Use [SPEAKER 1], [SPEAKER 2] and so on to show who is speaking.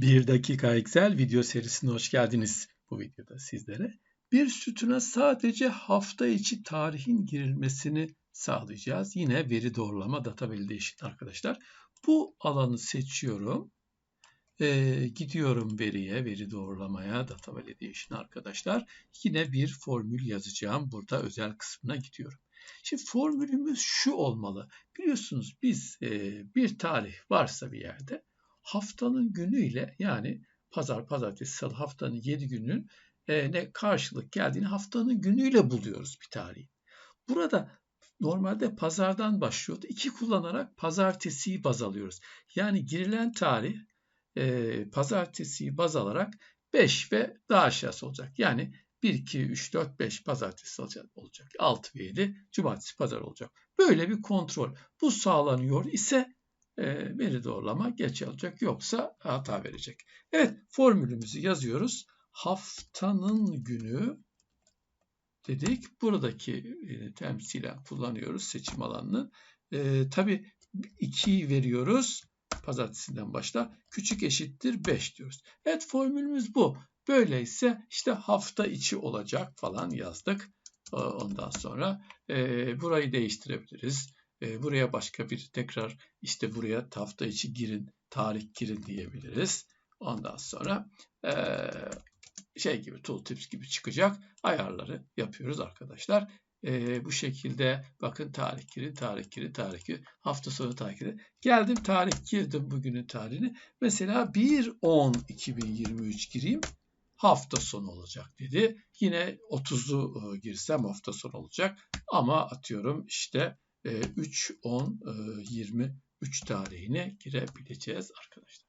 [SPEAKER 1] 1 dakika Excel video serisine hoş geldiniz. Bu videoda sizlere bir sütuna sadece hafta içi tarihin girilmesini sağlayacağız. Yine veri doğrulama data validation arkadaşlar. Bu alanı seçiyorum. Ee, gidiyorum veriye, veri doğrulamaya, data validation arkadaşlar. Yine bir formül yazacağım. Burada özel kısmına gidiyorum. Şimdi formülümüz şu olmalı. Biliyorsunuz biz e, bir tarih varsa bir yerde haftanın günüyle yani pazar, pazartesi, salı haftanın 7 günün e, ne karşılık geldiğini haftanın günüyle buluyoruz bir tarihi. Burada normalde pazardan başlıyordu. İki kullanarak pazartesiyi baz alıyoruz. Yani girilen tarih e, pazartesiyi baz alarak 5 ve daha aşağısı olacak. Yani 1, 2, 3, 4, 5 pazartesi olacak. 6 ve 7 cumartesi pazar olacak. Böyle bir kontrol. Bu sağlanıyor ise e, veri doğrulama geç alacak yoksa hata verecek. Evet formülümüzü yazıyoruz. Haftanın günü dedik. Buradaki e, temsilen kullanıyoruz seçim alanını. E, Tabi 2'yi veriyoruz. Pazartesinden başla. Küçük eşittir 5 diyoruz. Evet formülümüz bu. Böyleyse işte hafta içi olacak falan yazdık. E, ondan sonra e, burayı değiştirebiliriz. E, buraya başka bir tekrar işte buraya hafta içi girin, tarih girin diyebiliriz. Ondan sonra e, şey gibi tooltips gibi çıkacak ayarları yapıyoruz arkadaşlar. E, bu şekilde bakın tarih girin, tarih girin, tarih girin, hafta sonu tarih girin. Geldim tarih girdim bugünün tarihini. Mesela 1-10-2023 gireyim hafta sonu olacak dedi. Yine 30'u e, girsem hafta sonu olacak. Ama atıyorum işte 3, 10, 23 tarihine girebileceğiz arkadaşlar.